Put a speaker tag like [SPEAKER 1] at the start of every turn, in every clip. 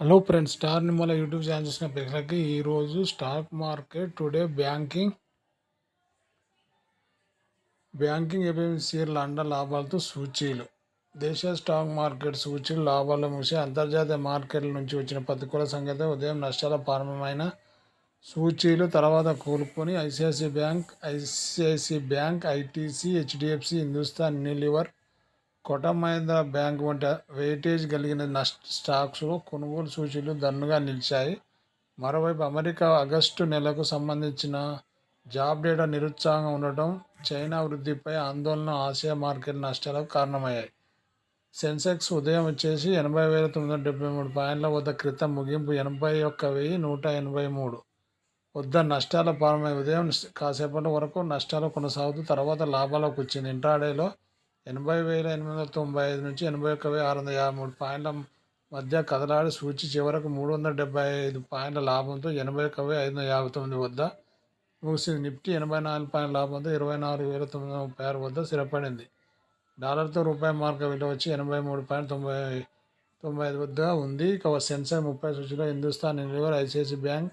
[SPEAKER 1] Hello friends star Nimmala YouTube channel చూసిన ప్రేక్షకులకి ఈరోజు stock market today banking. Banking షేర్ల లండన్ లాభాలతో సూచీలు. దేశ స్టాక్ మార్కెట్ సూచీలు లాభాలు ముగిసి అంతర్జాతీయ మార్కెట్ల నుంచి వచ్చిన ప్రతికూల సంగతి ఉదయం నష్టాల ప్రారంభమైన సూచీలు తర్వాత కోలుకొని ICICI bank ICICI bank ITC HDFC Hindustan Unilever Kotak Mahindra bank వంటి వెయిటేజ్ కలిగిన నష్ట స్టాక్స్లో కొనుగోలు సూచీలు దన్నుగా నిలిచాయి. మరోవైపు అమెరికా ఆగస్టు నెలకు సంబంధించిన జాబ్ డేటా నిరుత్సాహంగా ఉండటం చైనా వృద్ధిపై ఆందోళన ఆసియా మార్కెట్ నష్టాలకు కారణమయ్యాయి. సెన్సెక్స్ ఉదయం వచ్చేసి ఎనభై వేల తొమ్మిది వందల డెబ్బై మూడు పాయింట్ల వద్ద క్రితం ముగింపు ఎనభై ఒక్క వెయ్యి నూట ఎనభై మూడు. వద్ద నష్టాల ప్రారంభమై ఉదయం కాసేపటి వరకు నష్టాలు కొనసాగుతూ తర్వాత లాభాలకు వచ్చింది. ఇంట్రాడేలో ఎనభై వేల ఎనిమిది వందల తొంభై ఐదు నుంచి ఎనభై ఒక్క వేల ఆరు వందల యాభై మూడు పాయింట్ల మధ్య కదలాడి సూచి చివరకు మూడు వందల డెబ్బై ఐదు పాయింట్ల లాభంతో ఎనభై ఒక్క వేల ఐదు వందల యాభై తొమ్మిది వద్ద ముగిసింది. నిఫ్టీ ఎనభై నాలుగు పాయింట్ల లాభంతో ఇరవై నాలుగు వేల తొమ్మిది వందల ముప్పై ఆరు వద్ద స్థిరపడింది. డాలర్తో రూపాయి మార్క విలువ వచ్చి ఎనభై మూడు పాయింట్ తొంభై తొంభై ఐదు వద్ద ఉంది. ఇక సెన్సర్ ముప్పై సూచిలో Hindustan Unilever ICICI bank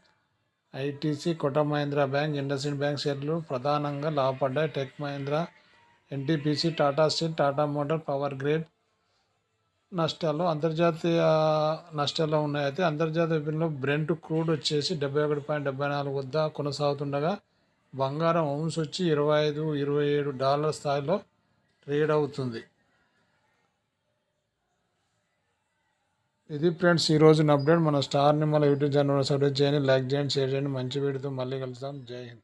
[SPEAKER 1] ITC Kotak Mahindra bank IndusInd bank షేర్లు ప్రధానంగా లాభపడ్డాయి. Tech Mahindra NTPC Tata steel Tata motor power grid నష్టాలు. అంతర్జాతీయ నష్టాల్లో ఉన్నాయి అయితే అంతర్జాతీయ విపణిలో బ్రెంట్ క్రూడ్ వచ్చేసి డెబ్బై ఒకటి పాయింట్ డెబ్బై నాలుగు వద్ద కొనసాగుతుండగా బంగారం ఔన్స్ వచ్చి ఇరవై ఐదు ఇరవై ఏడు డాలర్ స్థాయిలో ట్రేడ్ అవుతుంది. ఇది ఫ్రెండ్స్ ఈరోజు అప్డేట్. మన star Nimmala YouTube channel subscribe చేయండి లైక్ చేయండి షేర్ చేయండి. మంచి వీడియోతో మళ్ళీ కలుస్తాం జై హింద్.